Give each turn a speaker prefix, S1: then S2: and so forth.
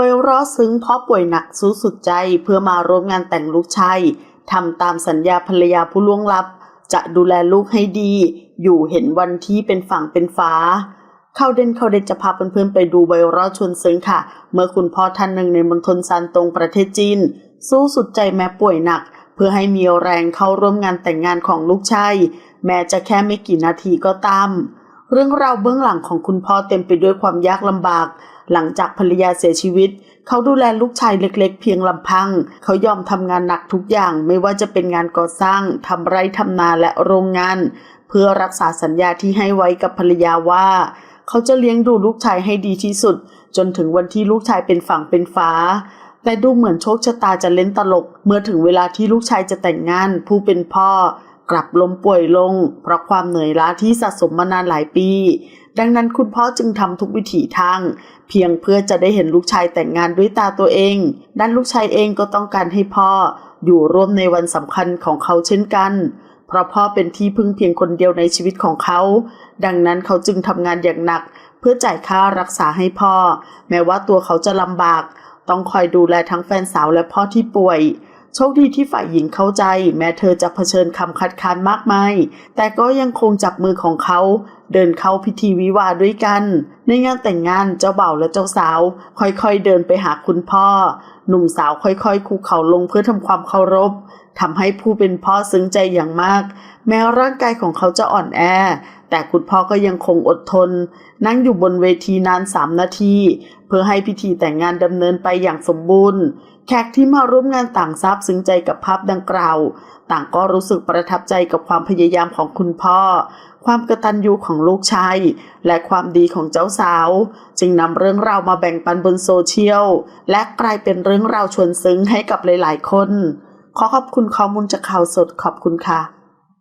S1: ไวรัสซึ้งเพราะป่วยหนักสู้สุดใจเพื่อมาร่วมงานแต่งลูกชายทำตามสัญญาภรรยาผู้ล่วงลับ จะดูแลลูกให้ดี อยู่เห็นวันที่เป็นฝั่งเป็นฟ้าเข้าเด่นเข้าเด่นจะพาเพื่อนๆไปดูไวรัลชวนซึ้งค่ะ เมื่อคุณพ่อท่านหนึ่งในมณฑลซานตงประเทศจีน สู้สุดใจแม้ป่วยหนัก เพื่อให้มีแรงเข้าร่วมงานแต่งงานของลูกชายแม้จะแค่ไม่กี่นาทีก็ตาม เรื่องราวเบื้องหลังของคุณพ่อเต็มไปด้วยความยากลำบาก หลังจากภรรยาเสียชีวิต เขาดูแลลูกชายเล็กๆ เพียงลำพัง เขายอมทำงานหนักทุกอย่างไม่ว่าจะเป็นงานก่อสร้างทำไร่ทำนาและโรงงาน เพื่อรักษาสัญญาที่ให้ไว้กับภรรยาว่า เขาจะเลี้ยงดูลูกชายให้ดีที่สุด จนถึงวันที่ลูกชายเป็นฝั่งเป็นฟ้าแต่ดูเหมือนโชคชะตาจะเล่นตลก เมื่อถึงเวลาที่ลูกชายจะแต่งงาน ผู้เป็นพ่อ กลับล้มป่วยลง เพราะความเหนื่อยล้าที่สะสมมานานหลายปี ดังนั้นคุณพ่อจึงทำทุกวิถีทาง เพียงเพื่อจะได้เห็นลูกชายแต่งงานด้วยตาตัวเอง ด้านลูกชายเองก็ต้องการให้พ่ออยู่ร่วมในวันสำคัญของเขาเช่นกัน เพราะพ่อเป็นที่พึ่งเพียงคนเดียวในชีวิตของเขา ดังนั้นเขาจึงทำงานอย่างหนัก เพื่อจ่ายค่ารักษาให้พ่อ แม้ว่าตัวเขาจะลำบาก ต้องคอยดูแลทั้งแฟนสาวและพ่อที่ป่วย โชคดีที่ฝ่ายหญิงเข้าใจ แม้เธอจะเผชิญคำคัดค้านมากมาย แต่ก็ยังคงจับมือของเขา เดินเข้าพิธีวิวาด้วยกัน ในงานแต่งงานเจ้าบ่าวและเจ้าสาว ค่อยๆเดินไปหาคุณพ่อ หนุ่มสาวค่อยๆคุกเข่าลงเพื่อทำความเคารพทำให้ผู้เป็นพ่อซึ้งใจอย่างมาก แม้ร่างกายของเขาจะอ่อนแอ แต่คุณพ่อก็ยังคงอดทน นั่งอยู่บนเวทีนานสามนาที เพื่อให้พิธีแต่งงานดำเนินไปอย่างสมบูรณ์ แขกที่มาร่วมงานต่างซาบซึ้งใจกับภาพดังกล่าว ต่างก็รู้สึกประทับใจกับความพยายามของคุณพ่อความกระตันยูของลูกชาย และความดีของเจ้าสาว จึงนำเรื่องราวมาแบ่งปันบนโซเชียล และกลายเป็นเรื่องราวชวนซึ้งให้กับหลาย ๆ คน ขอขอบคุณข้อมูลจากข่าวสดขอบคุณค่ะ